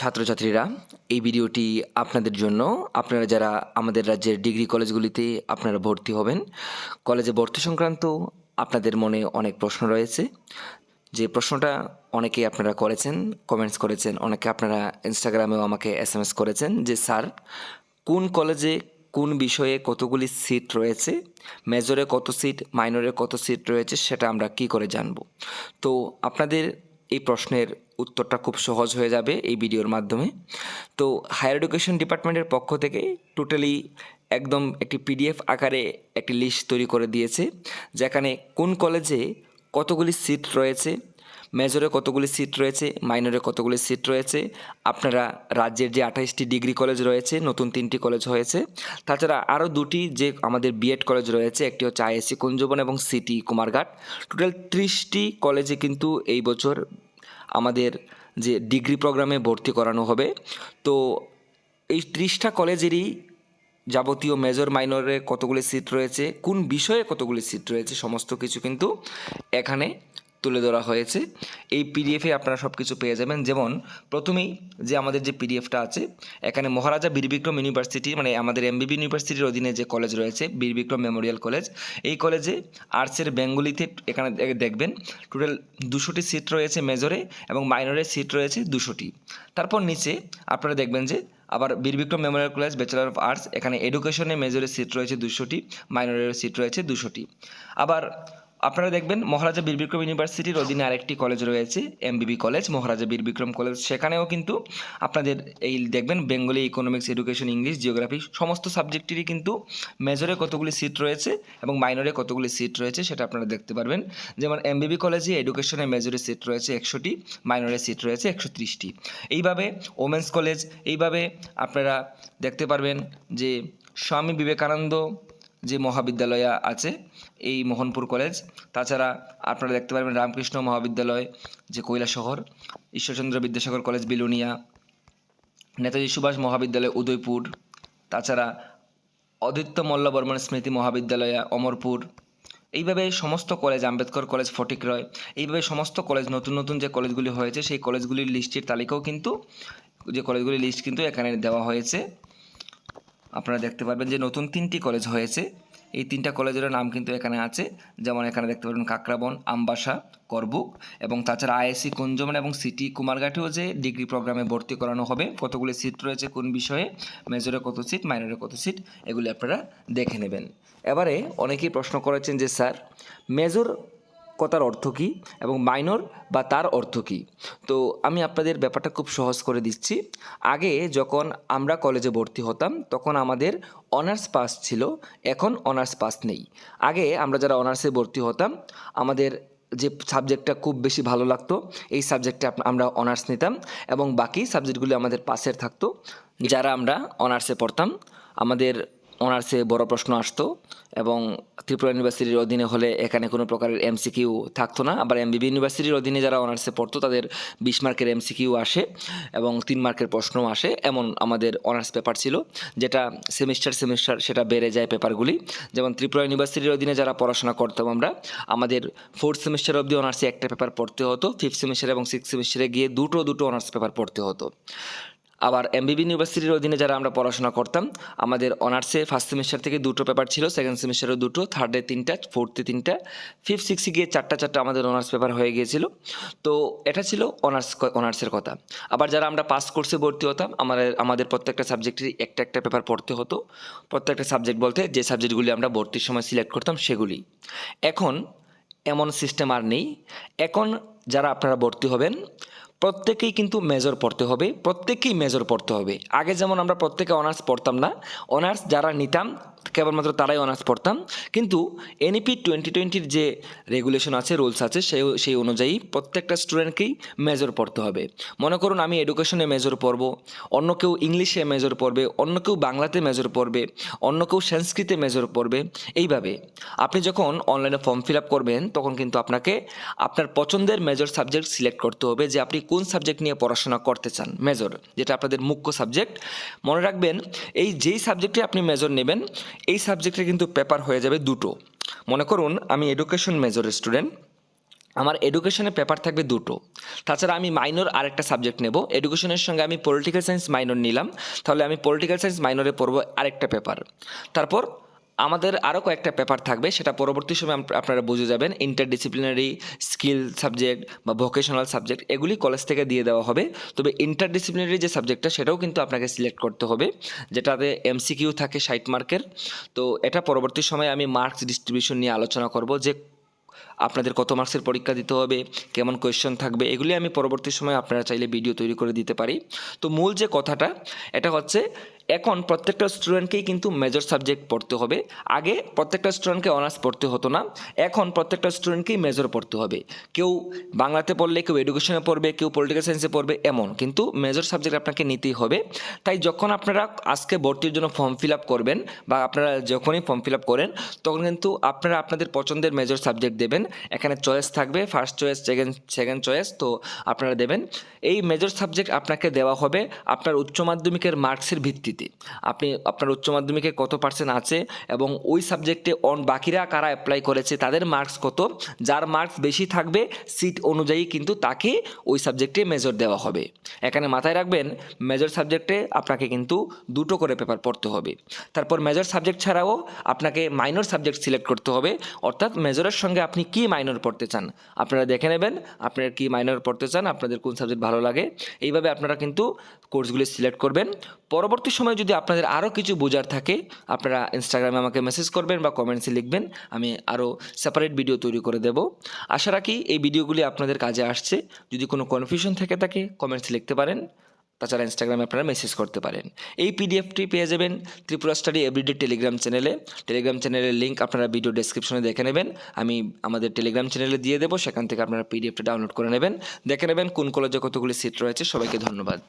ছাত্রছাত্রীরা, এই ভিডিওটি আপনাদের জন্য। আপনারা যারা আমাদের রাজ্যের ডিগ্রি কলেজগুলিতে আপনারা ভর্তি হবেন, কলেজে ভর্তি সংক্রান্ত আপনাদের মনে অনেক প্রশ্ন রয়েছে। যে প্রশ্নটা অনেকেই আপনারা করেছেন কমেন্টস করেছেন, অনেকে আপনারা ইনস্টাগ্রামেও আমাকে এস এম এস করেছেন যে, স্যার, কোন কলেজে কোন বিষয়ে কতগুলি সিট রয়েছে? মেজরে কত সিট মাইনরে কত সিট রয়েছে? সেটা আমরা কি করে জানব? তো আপনাদের এই প্রশ্নের উত্তরটা খুব সহজ হয়ে যাবে এই ভিডিওর মাধ্যমে। তো হায়ার এডুকেশন ডিপার্টমেন্টের পক্ষ থেকে টোটালি একদম একটি পিডিএফ আকারে একটি লিস্ট তৈরি করে দিয়েছে, যেখানে কোন কলেজে কতগুলি সিট রয়েছে, মেজরে কতগুলি সিট রয়েছে, মাইনরে কতগুলি সিট রয়েছে, আপনারা রাজ্যের যে আঠাইশটি ডিগ্রি কলেজ রয়েছে, নতুন তিনটি কলেজ হয়েছে, তাছাড়া আরও দুটি যে আমাদের বিএড কলেজ রয়েছে, একটি হচ্ছে আইএসসি কুঞ্জবন এবং সিটি কুমারঘাট। টোটাল ত্রিশটি কলেজে কিন্তু এই বছর আমাদের যে ডিগ্রি প্রোগ্রামে ভর্তি করানো হবে। তো এই ত্রিশটা কলেজেরই যাবতীয় মেজর মাইনরে কতগুলি সিট রয়েছে, কোন বিষয়ে কতগুলি সিট রয়েছে, সমস্ত কিছু কিন্তু এখানে তুলে ধরা হয়েছে। এই পিডিএফে আপনারা সব কিছু পেয়ে যাবেন। যেমন, প্রথমেই যে আমাদের যে পিডিএফটা আছে, এখানে মহারাজা বীরবিক্রম ইউনিভার্সিটি মানে আমাদের এমবিবি ইউনিভার্সিটির অধীনে যে কলেজ রয়েছে, বীরবিক্রম মেমোরিয়াল কলেজ, এই কলেজে আর্টসের বেঙ্গলিতে এখানে দেখবেন, টোটাল দুশোটি সিট রয়েছে মেজরে এবং মাইনরের সিট রয়েছে দুশোটি। তারপর নিচে আপনারা দেখবেন যে, আবার Birbikram memorial college, bachelor of arts, এখানে এডুকেশনে মেজরের সিট রয়েছে দুশোটি, মাইনরের সিট রয়েছে দুশোটি। আবার আপনারা দেখবেন মহারাজা বীরবিক্রম ইউনিভার্সিটির অধীনে আরেকটি কলেজ রয়েছে MBB college Maharaja Birbikram college সেখানেও কিন্তু আপনাদের এই দেখবেন Bengali economics education English geography সমস্ত সাবজেক্টেরই কিন্তু মেজরে কতগুলি সিট রয়েছে এবং মাইনরে কতগুলি সিট রয়েছে সেটা আপনারা দেখতে পারবেন। যেমন এমবিবি কলেজে এডুকেশনে মেজরে সিট রয়েছে একশোটি মাইনরে সিট রয়েছে একশো ত্রিশটি। এইভাবে ওমেন্স কলেজ এইভাবে আপনারা দেখতে পারবেন যে স্বামী বিবেকানন্দ যে মহাবিদ্যালয় আছে, এই মোহনপুর কলেজ। তাছাড়া আপনারা দেখতে পারবেন রামকৃষ্ণ মহাবিদ্যালয়, যে শহর, ঈশ্বরচন্দ্র বিদ্যাসাগর কলেজ, বিলুনিয়া। নেতাজি সুভাষ মহাবিদ্যালয়, উদয়পুর। তাছাড়া অদিত্য মল্ল বর্মন স্মৃতি মহাবিদ্যালয়, অমরপুর। এইভাবে সমস্ত কলেজ, আম্বেদকর কলেজ, ফটিকরয়, এইভাবে সমস্ত কলেজ, নতুন নতুন যে কলেজগুলি হয়েছে, সেই কলেজগুলির লিস্টের তালিকাও কিন্তু, যে কলেজগুলির লিস্ট কিন্তু এখানে দেওয়া হয়েছে। আপনারা দেখতে পারবেন যে নতুন তিনটি কলেজ হয়েছে। এই তিনটা কলেজের নাম কিন্তু এখানে আছে। যেমন এখানে দেখতে পারবেন কাকরাবন, আমবাসা, করবুক এবং তাছাড়া আইএসসি কুঞ্জমন এবং সিটি কুমারঘাটেও যে ডিগ্রি প্রোগ্রামে ভর্তি করানো হবে। কতগুলি সিট রয়েছে, কোন বিষয়ে? মেজরে কত সিট, মাইনরে কত সিট? এগুলি আপনারা দেখে নেবেন। এবারে অনেকেই প্রশ্ন করেছেন যে স্যার, মেজর কথার অর্থ কী এবং মাইনর বা তার অর্থ কী? তো আমি আপনাদের ব্যাপারটা খুব সহজ করে দিচ্ছি। আগে যখন আমরা কলেজে ভর্তি হতাম, তখন আমাদের অনার্স পাস ছিল, এখন অনার্স পাস নেই। আগে আমরা যারা অনার্সে ভর্তি হতাম, আমাদের যে সাবজেক্টটা খুব বেশি ভালো লাগতো, এই সাবজেক্টে আমরা অনার্স নিতাম এবং বাকি সাবজেক্টগুলি আমাদের পাশের থাকতো। যারা আমরা অনার্সে পড়তাম, আমাদের অনার্সে বড় প্রশ্ন আসতো এবং ত্রিপুরা ইউনিভার্সিটির অধীনে হলে এখানে কোনো প্রকারের এমসিকিউ থাকতো না। আবার এমবিবি ইউনিভার্সিটির অধীনে যারা অনার্সে পড়তো, তাদের বিশ মার্কের এমসিকিউ আসে এবং তিন মার্কের প্রশ্নও আসে। এমন আমাদের অনার্স পেপার ছিল, যেটা সেমিস্টার সেমিস্টার সেটা বেড়ে যায় পেপারগুলি যেমন ত্রিপুরা ইউনিভার্সিটির অধীনে যারা পড়াশোনা করতাম আমরা, আমাদের ফোর্থ সেমিস্টার অবধি অনার্সে একটা পেপার পড়তে হতো ফিফথ সেমিস্টার এবং সিক্স সেমিস্টারে গিয়ে দুটো দুটো অনার্স পেপার পড়তে হতো। আবার এমবিবি ইউনিভার্সিটির অধীনে যারা আমরা পড়াশোনা করতাম, আমাদের অনার্সে ফার্স্ট সেমিস্টার থেকে দুটো পেপার ছিল সেকেন্ড সেমিস্টারে দুটো থার্ডে তিনটা ফোর্থে তিনটা ফিফথ সিক্সে গিয়ে চারটা চারটা আমাদের অনার্স পেপার হয়ে গিয়েছিল। তো এটা ছিল অনার্স অনার্সের কথা। আবার যারা আমরা পাস কোর্সে ভর্তি হতাম, আমাদের আমাদের প্রত্যেকটা সাবজেক্টেরই একটা একটা পেপার পড়তে হতো। প্রত্যেকটা সাবজেক্ট বলতে যে সাবজেক্টগুলি আমরা ভর্তির সময় সিলেক্ট করতাম সেগুলি। এখন এমন সিস্টেম আর নেই। এখন যারা আপনারা ভর্তি হবেন প্রত্যেকেই কিন্তু মেজর পড়তে হবে, প্রত্যেকেই মেজর পড়তে হবে। আগে যেমন আমরা প্রত্যেকে অনার্স পড়তাম না অনার্স যারা নিতাম কেবলমাত্র তারাই অনার্স পড়তাম। কিন্তু এনইপি টোয়েন্টি টোয়েন্টির যে রেগুলেশন আছে রুলস আছে সেই সেই অনুযায়ী প্রত্যেকটা স্টুডেন্টকেই মেজর পড়তে হবে। মনে করুন আমি এডুকেশনে মেজর পড়ব, অন্য কেউ ইংলিশে মেজর পড়বে, অন্য কেউ বাংলাতে মেজর পড়বে, অন্য কেউ সংস্কৃতে মেজর পড়বে। এইভাবে আপনি যখন অনলাইনে ফর্ম ফিল আপ করবেন, তখন কিন্তু আপনাকে আপনার পছন্দের মেজর সাবজেক্ট সিলেক্ট করতে হবে যে আপনি কোন সাবজেক্ট নিয়ে পড়াশোনা করতে চান মেজর যেটা আপনাদের মুখ্য সাবজেক্ট মনে রাখবেন, এই যেই সাবজেক্টে আপনি মেজর নেবেন এই সাবজেক্টে কিন্তু পেপার হয়ে যাবে দুটো। মনে করুন, আমি এডুকেশন মেজর স্টুডেন্ট আমার এডুকেশনের পেপার থাকবে দুটো। তাছাড়া আমি মাইনর আরেকটা সাবজেক্ট নেব। এডুকেশনের সঙ্গে আমি পলিটিক্যাল সায়েন্স মাইনর নিলাম। তাহলে আমি পলিটিক্যাল সায়েন্স মাইনরে পড়ব আরেকটা পেপার। তারপর আমাদের আরও কয়েকটা পেপার থাকবে, সেটা পরবর্তী সময় আপ- আপনারা বুঝে যাবেন। ইন্টারডিসিপ্লিনারি স্কিল সাবজেক্ট বা ভোকেশনাল সাবজেক্ট এগুলি কলেজ থেকে দিয়ে দেওয়া হবে। তবে ইন্টারডিসিপ্লিনারি যে সাবজেক্টটা সেটাও কিন্তু আপনাকে সিলেক্ট করতে হবে, যেটাতে এমসিকিউ থাকে ষাট মার্কের তো এটা পরবর্তী সময় আমি মার্কস ডিস্ট্রিবিউশন নিয়ে আলোচনা করব যে আপনাদের কত মার্কসের পরীক্ষা দিতে হবে, কেমন কোয়েশ্চেন থাকবে, এগুলি আমি পরবর্তী সময় আপনারা চাইলে ভিডিও তৈরি করে দিতে পারি। তো মূল যে কথাটা, এটা হচ্ছে এখন প্রত্যেকটা স্টুডেন্টকেই কিন্তু মেজর সাবজেক্ট পড়তে হবে। আগে প্রত্যেকটা স্টুডেন্টকে অনার্স পড়তে হতো না, এখন প্রত্যেকটা স্টুডেন্টকেই মেজর পড়তে হবে। কেউ বাংলাতে পড়লে, কেউ এডুকেশনে পড়বে, কেউ পলিটিক্যাল সায়েন্সে পড়বে, এমন। কিন্তু মেজর সাবজেক্ট আপনাকে নিতেই হবে। তাই যখন আপনারা আজকে ভর্তির জন্য ফর্ম ফিল আপ করবেন বা আপনারা যখনই ফর্ম ফিল আপ করেন, তখন কিন্তু আপনারা আপনাদের পছন্দের মেজর সাবজেক্ট দেবেন। এখানে চয়েস থাকবে first choice second second choice তো আপনারা দেবেন। এই মেজর সাবজেক্ট আপনাকে দেওয়া হবে আপনার উচ্চ মাধ্যমিকের মার্কসের ভিত্তিতে। আপনি, আপনার উচ্চ মাধ্যমিকে কত পার্সেন্ট আছে এবং ওই সাবজেক্টে অন বাকিরা কারা অ্যাপ্লাই করেছে, তাদের মার্কস কত? যার মার্কস বেশি থাকবে সিট অনুযায়ী কিন্তু তাকে ওই সাবজেক্টে মেজর দেওয়া হবে। এখানে মাথায় রাখবেন মেজর সাবজেক্টে আপনাকে কিন্তু দুটো করে পেপার পড়তে হবে। তারপর মেজর সাবজেক্ট ছাড়াও আপনাকে মাইনর সাবজেক্ট সিলেক্ট করতে হবে। অর্থাৎ মেজরের সঙ্গে আপনি কি মাইনর পড়তে চান? আপনারা দেখে নেবেন আপনারা কি মাইনর পড়তে চান, আপনাদের কোন সাবজেক্ট ভালো লাগে। এইভাবে আপনারা কিন্তু কোর্সগুলি সিলেক্ট করবেন। পরবর্তী সময় যদি আপনাদের আরও কিছু বোঝার থাকে, আপনারা ইনস্টাগ্রামে আমাকে মেসেজ করবেন বা কমেন্টসে লিখবেন, আমি আরও সেপারেট ভিডিও তৈরি করে দেব। আশা রাখি এই ভিডিওগুলি আপনাদের কাজে আসছে। যদি কোনো কনফিউশন থেকে থাকে কমেন্টসে লিখতে পারেন। তাছাড়া ইনস্টাগ্রামে আপনারা মেসেজ করতে পারেন। এই পিডিএফটি পেয়ে যাবেন ত্রিপুরা স্টাডি এভরিডে টেলিগ্রাম চ্যানেলে টেলিগ্রাম চ্যানেলের লিঙ্ক আপনারা ভিডিও ডেসক্রিপশনে দেখে নেবেন। আমি আমাদের টেলিগ্রাম চ্যানেলে দিয়ে দেবো, সেখান থেকে আপনারা পিডিএফটা ডাউনলোড করে নেবেন। দেখে নেবেন কোন কলেজে কতগুলি সিট রয়েছে। সবাইকে ধন্যবাদ।